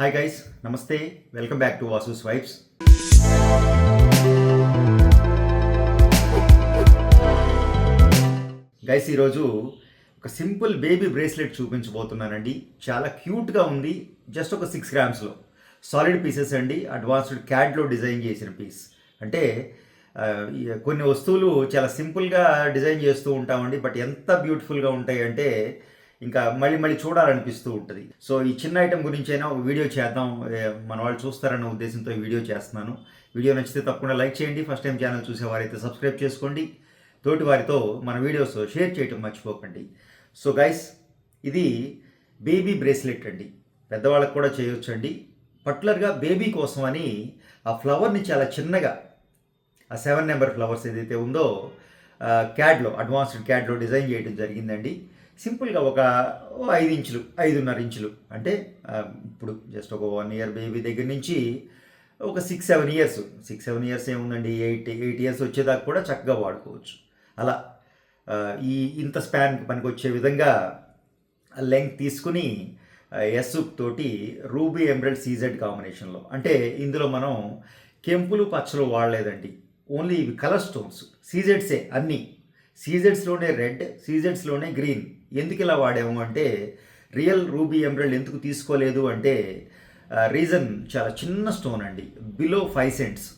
Hi guys namaste. Welcome back to Vasu swipes guys ఈరోజు ఒక simple baby bracelet చూపించబోతున్నానండి. చాలా క్యూట్గా ఉంది. జస్ట్ ఒక సిక్స్ గ్రామ్స్లో సాలిడ్ పీసెస్ అండి. అడ్వాన్స్డ్ క్యాట్లో డిజైన్ చేసిన పీస్ అంటే కొన్ని వస్తువులు చాలా సింపుల్గా డిజైన్ చేస్తూ ఉంటామండి. బట్ ఎంత బ్యూటిఫుల్గా ఉంటాయి అంటే ఇంకా మళ్ళీ మళ్ళీ చూడాలనిపిస్తూ ఉంటుంది. సో ఈ చిన్న ఐటెం గురించి అయినా ఒక వీడియో చేద్దాం. మన వాళ్ళు చూస్తారన్న ఉద్దేశంతో ఈ వీడియో చేస్తున్నాను. వీడియో నచ్చితే తప్పకుండా లైక్ చేయండి. ఫస్ట్ టైం ఛానల్ చూసేవారైతే సబ్స్క్రైబ్ చేసుకోండి. తోటి వారితో మన వీడియోస్ షేర్ చేయటం మర్చిపోకండి. సో గైస్ ఇది బేబీ బ్రేస్లెట్ అండి. పెద్దవాళ్ళకి కూడా చేయొచ్చండి. పర్టికులర్గా బేబీ కోసం అని ఆ ఫ్లవర్ని చాలా చిన్నగా ఆ సెవెన్ నెంబర్ ఫ్లవర్స్ ఏదైతే ఉందో క్యాడ్లో అడ్వాన్స్డ్ క్యాడ్లో డిజైన్ చేయడం జరిగిందండి. సింపుల్గా ఒక ఐదు ఇంచులు ఐదున్నర ఇంచులు. అంటే ఇప్పుడు జస్ట్ ఒక వన్ ఇయర్ బేబీ దగ్గర నుంచి ఒక six seven years six seven years ఏముందండి? ఎయిట్ ఎయిట్ ఇయర్స్ వచ్చేదాకా కూడా చక్కగా వాడుకోవచ్చు. అలా ఈ ఇంత స్పాన్కి పనికి వచ్చే విధంగా లెంగ్త్ తీసుకుని ఎస్ తోటి రూబీ ఎంబ్రెడ్ సీజెడ్ కాంబినేషన్లో అంటే ఇందులో మనం కెంపులు పచ్చలు వాడలేదండి. ఓన్లీ ఇవి కలర్ స్టోన్స్ సీజెడ్సే అన్నీ. సీజెడ్స్లోనే రెడ్ సీజెడ్స్లోనే గ్రీన్. ఎందుకు ఇలా వాడాము అంటే రియల్ రూబీ ఎంబ్రెడ్ ఎందుకు తీసుకోలేదు అంటే రీజన్ చాలా చిన్న స్టోన్ అండి. Below five cents.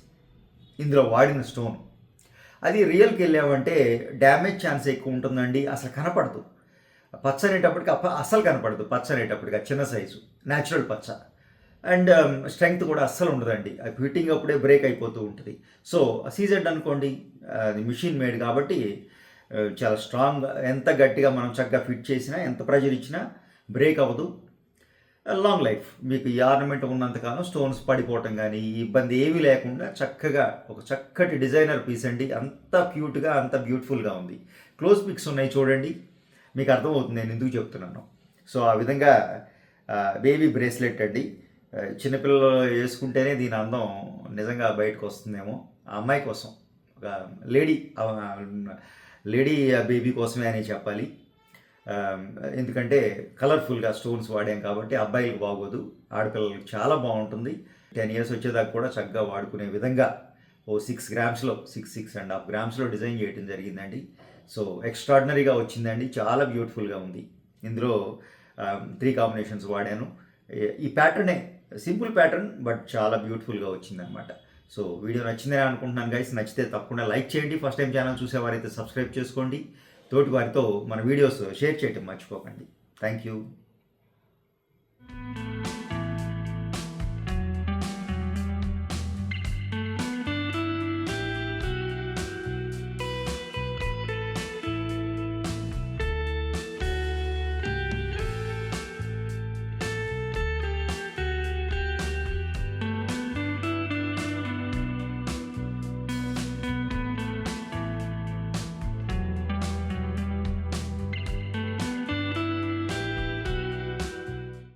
ఇందులో వాడిన స్టోన్. అది రియల్కి వెళ్ళామంటే డ్యామేజ్ ఛాన్స్ ఎక్కువ ఉంటుందండి. అసలు కనపడదు. పచ్చ అనేటప్పటికి అప్ప కనపడదు పచ్చ అనేటప్పటికి చిన్న సైజు. న్యాచురల్ పచ్చ. అండ్ um, స్ట్రెంగ్త్ కూడా అస్సలు ఉండదండి. అది ఫిట్టింగ్ అప్పుడే బ్రేక్ అయిపోతూ ఉంటుంది. సో సీజెడ్ అనుకోండి అది మిషన్ మేడ్ కాబట్టి చాలా స్ట్రాంగ్ ఎంత గట్టిగా మనం చక్కగా ఫిట్ చేసినా ఎంత ప్రెజర్ ఇచ్చినా బ్రేక్ అవ్వదు. లాంగ్ లైఫ్ మీకు ఈ ఆర్నమెంట్ ఉన్నంతకాలం స్టోన్స్ పడిపోవటం కానీ ఇబ్బంది ఏమీ లేకుండా చక్కగా ఒక చక్కటి డిజైనర్ పీస్ అండి. అంత క్యూట్గా అంత బ్యూటిఫుల్గా ఉంది. క్లోజ్ పిక్స్ ఉన్నాయి చూడండి. మీకు అర్థమవుతుంది నేను ఎందుకు చెప్తున్నాను. సో ఆ విధంగా బేబీ బ్రేస్లెట్ అండి. చిన్నపిల్లలు వేసుకుంటేనే దీని అందం నిజంగా బయటకు వస్తుందేమో. ఆ అమ్మాయి కోసం ఒక లేడీ లేడీ బేబీ కోసమే అని చెప్పాలి. ఎందుకంటే కలర్ఫుల్గా స్టోన్స్ వాడాం కాబట్టి అబ్బాయిలకు బాగోదు. ఆడపిల్లలకు చాలా బాగుంటుంది. టెన్ ఇయర్స్ వచ్చేదాకా కూడా చక్కగా వాడుకునే విధంగా ఓ సిక్స్ గ్రామ్స్లో సిక్స్ సిక్స్ అండ్ హాఫ్ గ్రామ్స్లో డిజైన్ చేయడం జరిగిందండి. సో ఎక్స్ట్రాడినరీగా వచ్చిందండి. చాలా బ్యూటిఫుల్గా ఉంది. ఇందులో త్రీ కాంబినేషన్స్ వాడాను. ఈ- ఈ ప్యాటర్నే సింపుల్ ప్యాటర్న్ బట్ చాలా బ్యూటిఫుల్గా వచ్చిందనమాట సో వీడియో నచ్చిందని అనుకుంటున్నాను గైస్ నచ్చితే తప్పకుండా లైక్ చేయండి. ఫస్ట్ టైం ఛానల్ చూసేవారైతే సబ్స్క్రైబ్ చేసుకోండి. తోటి వారితో మన వీడియోస్ షేర్ చేయటం మర్చిపోకండి. Thank you